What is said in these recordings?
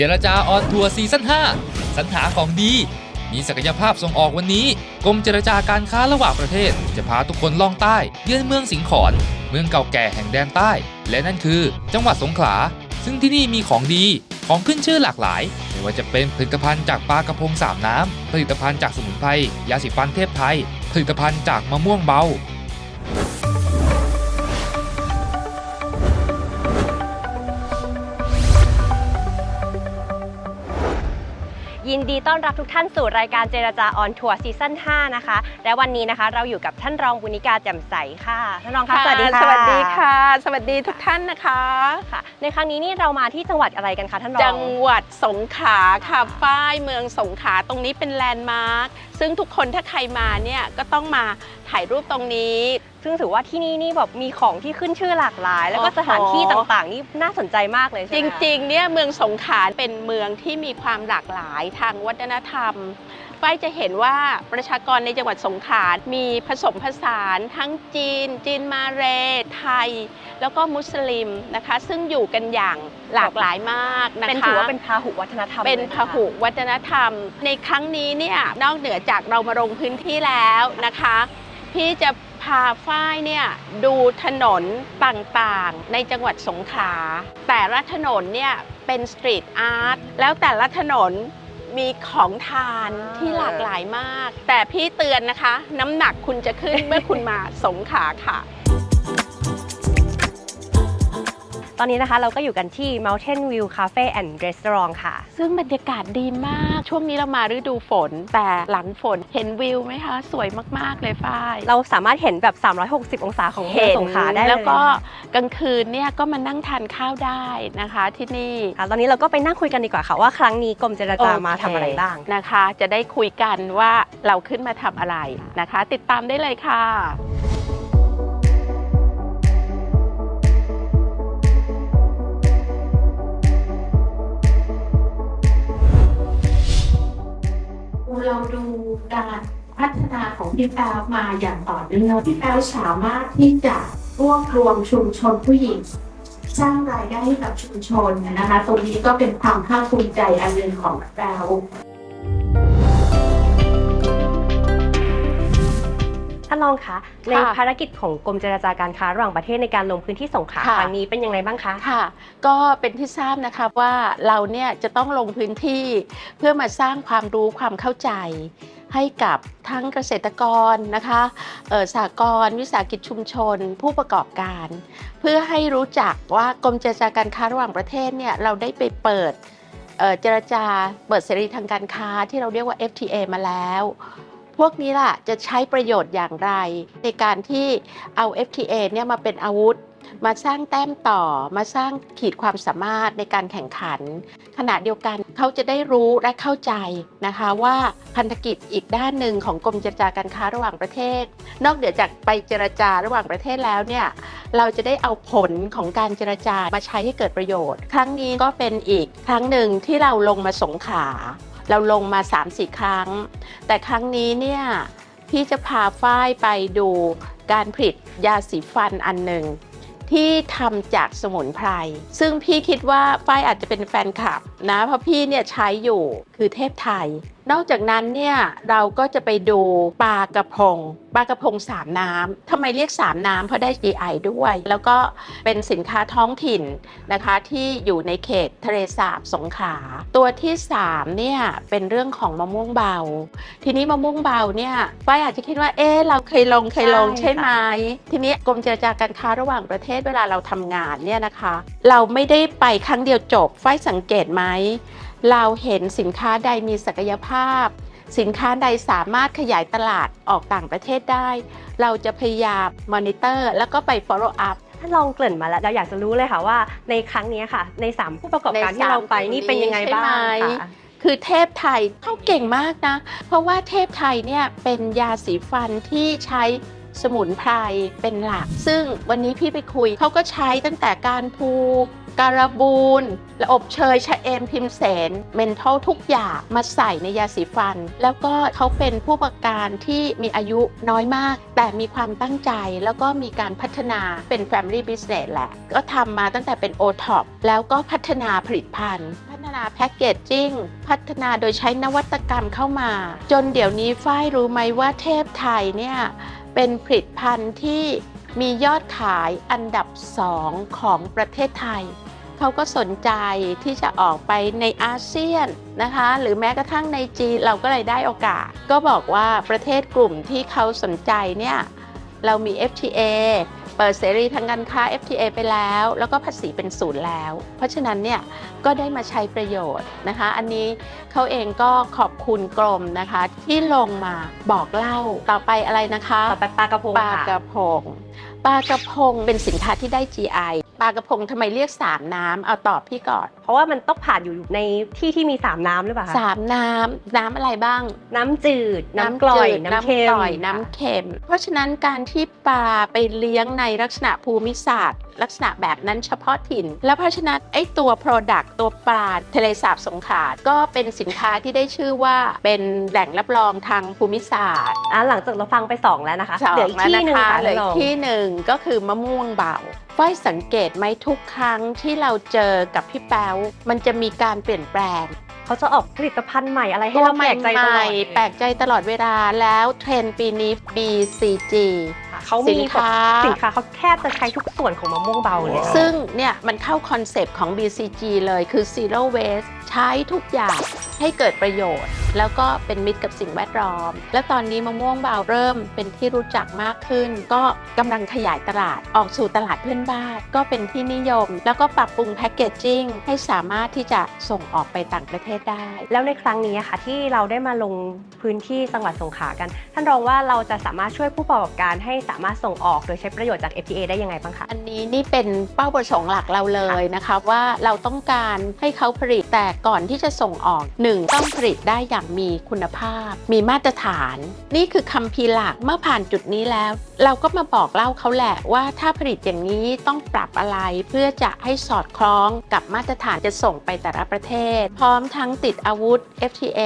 เจรจาออนทัวร์ซีซั่น5สรรหาของดี มีศักยภาพส่งออกวันนี้ กรมเจรจาการค้าระหว่างประเทศ จะพาทุกคนล่องใต้เยือนเมืองสิงขอนเมืองเก่าแก่แห่งแดนใต้ และนั่นคือจังหวัดสงขลา ซึ่งที่นี่มีของดีของขึ้นชื่อหลากหลาย ไม่ว่าจะเป็นผลิตภัณฑ์จากปลากระพงสามน้ำผลิตภัณฑ์จากสมุนไพรยาสีฟันเทพไทย ผลิตภัณฑ์จากมะม่วงเบา ยินดีต้อนรับทุกท่านสู่รายการเจรจาออนทัวร์ซีซั่น5นะคะ และวันนี้นะคะเราอยู่กับท่านรองบุญกาแจ่มใสค่ะท่านรองคะสวัสดีค่ะ สวัสดีค่ะ สวัสดีทุกท่านนะคะค่ะ ในครั้งนี้นี่เรามาที่จังหวัดอะไรกันคะท่านรองจังหวัดสงขลาค่ะป้ายเมืองสงขลาตรงนี้เป็นแลนด์มาร์คซึ่งทุกคนถ้าใครมาเนี่ยก็ต้องมาถ่ายรูปตรงนี้ ซึ่งถือว่าที่นี่นี่แบบมีของที่ขึ้นชื่อหลากหลาย แล้วก็โอ้โหสถานที่ต่างๆ นี่น่าสนใจมากเลยจใช่ไหมคะริงๆเนี่ยเมืองสงขลาเป็นเมืองที่มีความหลากหลายทางวัฒนธรรมฝ้ายจะเห็นว่าประชากรในจังหวัดสงขลา มีผสมผสานทั้งจีน จีนมาเลไทย แล้วก็มุสลิมนะคะ ซึ่งอยู่กันอย่างหลากหลายมากนะคะเป็นถือว่าเป็นพาหุวัฒนธรรม เป็นลยพหุวัฒนธรรม ในครั้งนี้เนี่ยนอกเหนือจากเรามาลงพื้นที่แล้วนะคะ พี่จะ พาฝ้ายเนี่ยดูถนนต่างๆ ในจังหวัดสงขลาแต่ละถนนเนี่ยเป็นสตรีทอาร์ตแล้วแต่ละถนนมีของทานที่หลากหลายมาก แต่พี่เตือนนะคะ น้ำหนักคุณจะขึ้นเมื่อคุณมาสงขลาค่ะ ตอนนี้นะคะเราก็อยู่กันที่ Mountain View Cafe and Restaurant ค่ะ ซึ่งบรรยากาศดีมาก ช่วงนี้เรามาฤดูฝน แต่หลังฝนเห็นวิวไหมคะ สวยมาก ๆ เลยฝ้าย เราสามารถเห็นแบบ 360 องศาของเมืองสงขลาได้เลยแล้วก็นะคะกลางคืนเนี่ยก็มานั่งทานข้าวได้นะคะที่นี่ค่ะตอนนี้เราก็ไปนั่งคุยกันดีกว่าค่ะว่าครั้งนี้กรมเจรจามาทำอะไรบ้างนะคะ จะได้คุยกันว่าเราขึ้นมาทำอะไรนะคะ ติดตามได้เลยค่ะ พี่แป๊วมาอย่างต่อเนื่องพี่แป๊วสามารถที่จะรวบรวมชุมชนผู้หญิง สร้างรายได้ให้กับชุมชนนะคะ ตรงนี้ก็เป็นความภาคภูมิใจอันหนึ่งของแป๊วท่านรองคะในค่ะภารกิจของกรมเจรจาการค้าระหว่างประเทศในการลงพื้นที่สงขลาค่ะครั้งนี้เป็นยังไงบ้างคะค่ะ ก็เป็นที่ทราบนะคะว่าเราเนี่ยจะต้องลงพื้นที่เพื่อมาสร้างความรู้ความเข้าใจ ให้กับทั้งเกษตรกรนะคะสหกรวิสาหกิจชุมชน ผู้ประกอบการ เพื่อให้รู้จักว่ากรมเจรจาการค้าระหว่างประเทศเนี่ยเราได้ไปเปิดเจรจาเปิดเสรีทางการค้าที่เราเรียกว่า FTA มาแล้ว พวกนี้ล่ะจะใช้ประโยชน์อย่างไร ในการที่เอา FTA เนี่ยมาเป็นอาวุธ มาสร้างแต้มต่อ มาสร้างขีดความสามารถในการแข่งขัน ขณะเดียวกันเขาจะได้รู้และเข้าใจนะคะว่าพันธกิจอีกด้านหนึ่งของกรมเจรจาการค้าระหว่างประเทศ นอกเหนือจากไปเจรจาระหว่างประเทศแล้วเนี่ยเราจะได้เอาผลของการเจรจามาใช้ให้เกิดประโยชน์ ครั้งนี้ก็เป็นอีกครั้งหนึ่งที่เราลงมาสงขาเราลงมา3-4ครั้ง แต่ครั้งนี้เนี่ยพี่จะพาฝ้ายไปดูการผลิตยาสีฟันอันหนึ่ง ที่ทำจากสมุนไพร ซึ่งพี่คิดว่าฝ้ายอาจจะเป็นแฟนคลับนะ เพราะพี่เนี่ยใช้อยู่คือเทพไทย นอกจากนั้นเนี่ยเราก็จะไปดูปลากระพงปลากระพงสามน้ำทำไมเรียกสามน้ำเพราะได้ GI ด้วย แล้วก็เป็นสินค้าท้องถิ่นนะคะที่อยู่ในเขตทะเลสาบสงขลาตัวที่สามเนี่ยเป็นเรื่องของมะม่วงเบา ทีนี้มะม่วงเบาเนี่ยฝ้ายอาจจะคิดว่าเอ๊ะเราเคยลงเคยลงใช่ใช่ไหมทีนี้กรมเจรจาการค้าระหว่างประเทศเวลาเราทำงานเนี่ยนะคะ เราไม่ได้ไปครั้งเดียวจบฝ้ายสังเกตไหม เราเห็นสินค้าใดมีศักยภาพ สินค้าใดสามารถขยายตลาดออกต่างประเทศได้ เราจะพยายามมอนิเตอร์แล้วก็ไป follow up ท่านรองเกริ่นมาแล้วเราอยากจะรู้เลยค่ะว่าในครั้งนี้ค่ะ ใน 3 ผู้ประกอบการในที่เราไปสามนี่เป็นยังไงบ้างใช่ไหมค่ะคือเทพไทยเขาเก่งมากนะ เพราะว่าเทพไทยเนี่ยเป็นยาสีฟันที่ใช้ สมุนไพรเป็นหลัก ซึ่งวันนี้พี่ไปคุยเขาก็ใช้ตั้งแต่การผูการบูนและอบเชยชะเอมพิมเสนเมนทอลทุกอย่างมาใส่ในยาสีฟัน แล้วก็เขาเป็นผู้ประการที่มีอายุน้อยมาก แต่มีความตั้งใจแล้วก็มีการพัฒนาเป็น Family Business แหละ ก็ทำมาตั้งแต่เป็น o t o p แล้วก็พัฒนาผลิตภัณฑ์ พัฒนาแพ็กเกจจิ้ง พัฒนาโดยใช้นวัตกรรมเข้ามา จนเดี๋ยวนี้ฝ้ายรู้ไหมว่าเทพไทยเนี่ย เป็นผลิตภัณฑ์ที่มียอดขายอันดับสองของประเทศไทย เขาก็สนใจที่จะออกไปในอาเซียนนะคะ หรือแม้กระทั่งในจีนเราก็เลยได้โอกาส ก็บอกว่าประเทศกลุ่มที่เขาสนใจเนี่ย เรามี FTA เปิดเสรีทางการค้า FTA ไปแล้ว แล้วก็ภาษีเป็นศูนย์แล้ว เพราะฉะนั้นเนี่ยก็ได้มาใช้ประโยชน์นะคะ อันนี้เขาเองก็ขอบคุณกรมนะคะ ที่ลงมาบอกเล่าต่อไปอะไรนะคะ ต่อไปปลากระพงปลาค่ะ กระพงปลากระพงเป็นสินค้าที่ได้ GI ปลากระพงทำไมเรียกสามน้ำเอาตอบพี่ก่อนเพราะว่ามันต้องผ่านอยู่ในที่ที่มีสามน้ำหรือเปล่าคะสามน้ำน้ำอะไรบ้าง น้ำจืด น้ำกร่อย จืดน้ำเค็มกร่อยน้ำเค็ม เพราะฉะนั้นการที่ปลาไปเลี้ยงในลักษณะภูมิศาสตร์ลักษณะแบบนั้นเฉพาะถิ่น แล้วเพราะฉะนั้นไอ้ตัว Product ตัวปลาทะเลสาบสงขลาก็เป็นสินค้าที่ได้ชื่อว่าเป็นแหล่งรับรองทางภูมิศาสตร์ อะหลังจากเราฟังไปสองแล้วนะคะสองเหลืออีกที่หนึ่งแล้วค่ะนะคะเหลือท่านรอีองกที่หนึ่งก็คือมะม่วงเบาฝ้ายสังเกตไหมทุกครั้งที่เราเจอกับพี่แป๊วมันจะมีการเปลี่ยนแปลง เขาจะออกผลิตภัณฑ์ใหม่อะไรให้ตัวเราใหแปลกใจตลอดม่ๆแปลกใจตลอดเวลาแล้วเทรนด์ปีนี้ BCG ค่ะ เขาสิมีนค้าแบบสินค้าเขาแทบจะใช้ทุกส่วนของมะม่วงเบาเลย ซึ่งเนี่ยมันเข้าคอนเซปต์ของ BCG เลยคือ Zero Waste ใช้ทุกอย่างให้เกิดประโยชน์แล้วก็เป็นมิตรกับสิ่งแวดล้อม และตอนนี้มะม่วงเบาเริ่มเป็นที่รู้จักมากขึ้น ก็กำลังขยายตลาดออกสู่ตลาดเพื่อนบ้านก็เป็นที่นิยม แล้วก็ปรับปรุงแพคเกจจิ้งให้สามารถที่จะส่งออกไปต่างประเทศได้ แล้วในครั้งนี้ค่ะที่เราได้มาลงพื้นที่จังหวัดสงขลากัน ท่านรองว่าเราจะสามารถช่วยผู้ประกอบการให้สามารถส่งออกโดยใช้ประโยชน์จาก FTA ได้ยังไงบ้างคะอันนี้นี่เป็นเป้าประสงค์หลักเราเลยนะคะว่าเราต้องการให้เขาผลิตแต่ก่อนที่จะส่งออกหนึ่งต้องผลิตได้อย่างมีคุณภาพ มีมาตรฐาน นี่คือคำพีหลักเมื่อผ่านจุดนี้แล้ว เราก็มาบอกเล่าเขาแหละว่าถ้าผลิตอย่างนี้ต้องปรับอะไรเพื่อจะให้สอดคล้องกับมาตรฐานจะส่งไปแต่ละประเทศ พร้อมทั้งติดอาวุธ FTA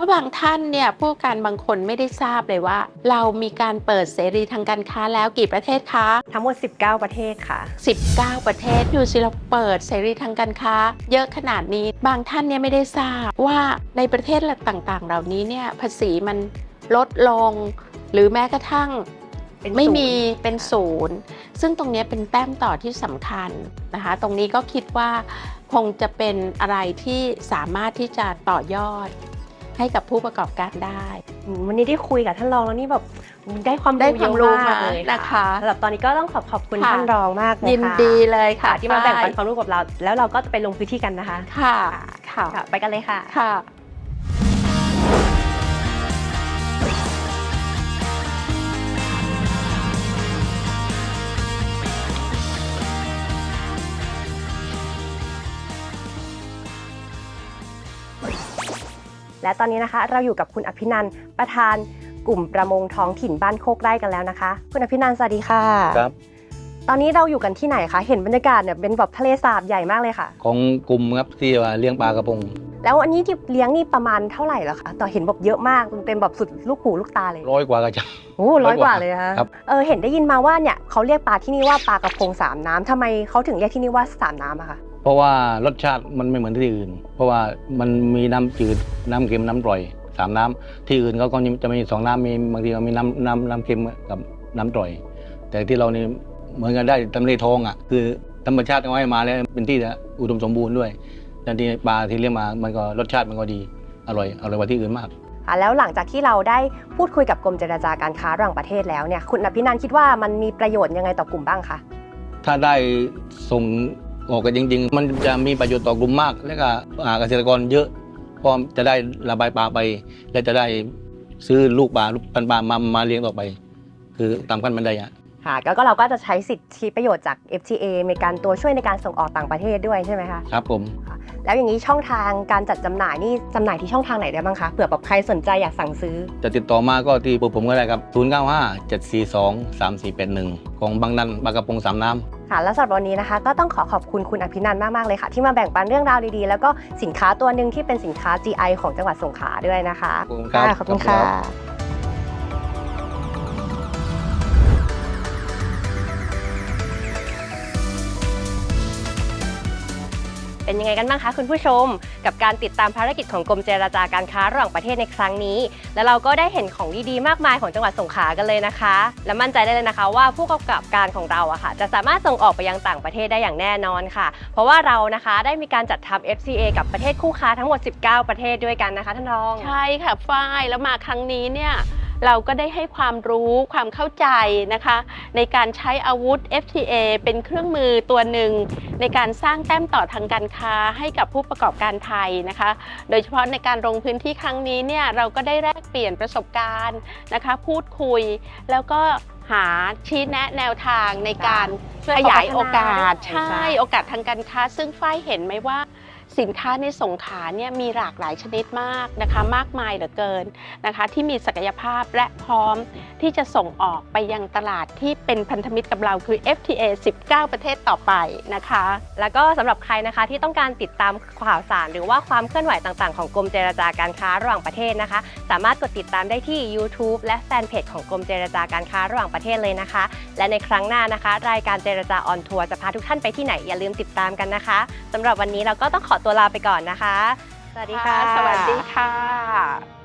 ราะบางท่านเนี่ยผู้การบางคนไม่ได้ทราบเลยว่า เรามีการเปิดเสรีทางการค้าแล้วกี่ประเทศคะ ทั้งหมด 19 ประเทศค่ะ 19 ประเทศอยู่สิเราเปิดเสรีทางการค้า เยอะขนาดนี้ บางท่านเนี่ยไม่ได้ทราบว่าในประเทศต่างๆ เหล่านี้เนี่ยภาษีมันลดลง หรือแม้กระทั่งเป็นไม่ศูนย์มีเป็นศูนย์ ซึ่งตรงเนี้ยเป็นแต้มต่อที่สำคัญนะคะ ตรงนี้ก็คิดว่าคงจะเป็นอะไรที่สามารถที่จะต่อยอด ให้กับผู้ประกอบการได้อืมวันนี้ได้คุยกับท่านรองแล้วนี่แบบได้ความได้รู้ความเยรู้อะมากมาเลยนะคะสำหรับตอนนี้ก็ต้องขอบขอบคุณค่ะท่านรองมากเลยค่ะยินดีเลยค่ะค่ะ ที่มาแบ่งปันฝ้ยความรู้กับเรา แล้วเราก็จะไปลงพื้นที่กันนะคะ ค่ะ ค่ะค่ะไปกันเลยค่ะค่ะ และตอนนี้นะคะเราอยู่กับคุณอภินันท์ประธานกลุ่มประมงท้องถิ่นบ้านโคกไร่กันแล้วนะคะ คุณอภินันท์สวัสดีค่ะ ครับ ตอนนี้เราอยู่กันที่ไหนคะ เห็นบรรยากาศเนี่ยเป็นแบบทะเลสาบใหญ่มากเลยค่ะ ของกลุ่มครับที่ว่าเลี้ยงปลากระพงแล้วอันนี้ที่เลี้ยงนี่ประมาณเท่าไหร่แล้วคะต่อเห็นแบบเยอะมากเต็มแบบสุดลูกหูลูกตาเลยร้อยกว่ากระชัง โอ้ร้อยกว่าเลยฮะครับ เออเห็นได้ยินมาว่าเนี่ยเขาเรียกปลาที่นี่ว่าปลากระพงสามน้ำทำไมเขาถึงเรียกที่นี่ว่าสามน้ำอะคะ เพราะว่ารสชาติมันไม่เหมือนที่อื่น เพราะว่ามันมีน้ำจืดน้ำเค็มน้ำปล่อยสามน้ำที่อื่นเขาก็จะมีสองน้ำมีบางทีก็มีน้ำน้ำน้ำเค็มกับน้ำปล่อย แต่ที่เรานี่เหมือนกันได้ตำเลทองอะคือธรรมชาติเอาให้มาแล้วเป็นที่อุดมสมบูรณ์ด้วยแล้วที่ปลาที่เลี้ยงมามันก็รสชาติมันก็ดีอร่อยอร่อยกว่าที่อื่นมากค่ะแล้วหลังจากที่เราได้พูดคุยกับกรมเจรจาการค้าระหว่างประเทศแล้วเนี่ยคุณอภินันท์คิดว่ามันมีประโยชน์ยังไงต่อกลุ่มบ้างคะถ้าได้ส่ง ออกกันจริง ๆ มันจะมีประโยชน์ต่อกลุ่มมาก และก็อ่าเกษตรกรเยอะเพราะจะได้ระบายปลาไป และจะได้ซื้อลูกปลาลูกปันปลามามาเลี้ยงต่อไป คือตามขั้นบันไดอะค่ะแล้วก็เราก็จะใช้สิทธิประโยชน์จาก FTA ในการตัวช่วยในการส่งออกต่างประเทศด้วยใช่ไหมคะครับผมแล้วอย่างนี้ช่องทางการจัดจำหน่ายนี่จำหน่ายที่ช่องทางไหนได้บ้างคะเผื่อแบบใครสนใจอยากสั่งซื้อ จะติดต่อมาก็ที่เบอร์ผมก็ได้ครับ 0 9 5 7 4 2 3 4 8 1 ของบางนันบางกระพงสามน้ ค่ะและสำหรับวันนี้นะคะ ก็ต้องขอขอบคุณคุณอภินันท์มากๆเลยค่ะ ที่มาแบ่งปันเรื่องราวดีๆ แล้วก็สินค้าตัวหนึ่งที่เป็นสินค้า GI ของจังหวัดสงขลาด้วยนะคะขอบคุณครับะขอบคุณค่ะ เป็นยังไงกันบ้างคะคุณผู้ชม กับการติดตามภารกิจของกรมเจรจาการค้าระหว่างประเทศในครั้งนี้ แล้วเราก็ได้เห็นของดีๆมากมายของจังหวัดสงขลากันเลยนะคะ และมั่นใจได้เลยนะคะ ว่าผู้กำกับการของเราอะค่ะ จะสามารถส่งออกไปยังต่างประเทศได้อย่างแน่นอนค่ะ เพราะว่าเรานะคะได้มีการจัดทำ FCA กับประเทศคู่ค้าทั้งหมด 19 ประเทศด้วยกันนะคะท่านรอง ใช่ค่ะฝ้ายแล้วมาครั้งนี้เนี่ย เราก็ได้ให้ความรู้ความเข้าใจนะคะ ในการใช้อาวุธ FTA เป็นเครื่องมือตัวหนึ่ง ในการสร้างแต้มต่อทางการค้าให้กับผู้ประกอบการไทยนะคะ โดยเฉพาะในการลงพื้นที่ครั้งนี้เนี่ยเราก็ได้แลกเปลี่ยนประสบการณ์นะคะ พูดคุยแล้วก็หาชี้แนะแนวทางในการช่วยขยายโอกาสพัฒนาด้วยใช่โอกาสทางการค้า ซึ่งฝ้ายเห็นไหมว่า สินค้าในสงขาเนี่ยมีหลากหลายชนิดมากนะคะมากมายเหลือเกินนะคะที่มีศักยภาพและพร้อมที่จะส่งออกไปยังตลาดที่เป็นพันธมิตรกับเราคือ FTA 19 ประเทศต่อไปนะคะ แล้วก็สำหรับใครนะคะที่ต้องการติดตามข่าวสาร หรือว่าความเคลื่อนไหวต่างๆ ของกรมเจรจาการค้าระหว่างประเทศนะคะ สามารถกดติดตามได้ที่ YouTube และแฟนเพจของกรมเจรจาการค้าระหว่างประเทศเลยนะคะ และในครั้งหน้านะคะ รายการเจรจาออนทัวร์จะพาทุกท่านไปที่ไหนอย่าลืมติดตามกันนะคะสำหรับวันนี้เราก็ต้องขอตัวตัวลาไปก่อนนะคะ สวัสดีค่ะ สวัสดีค่ะ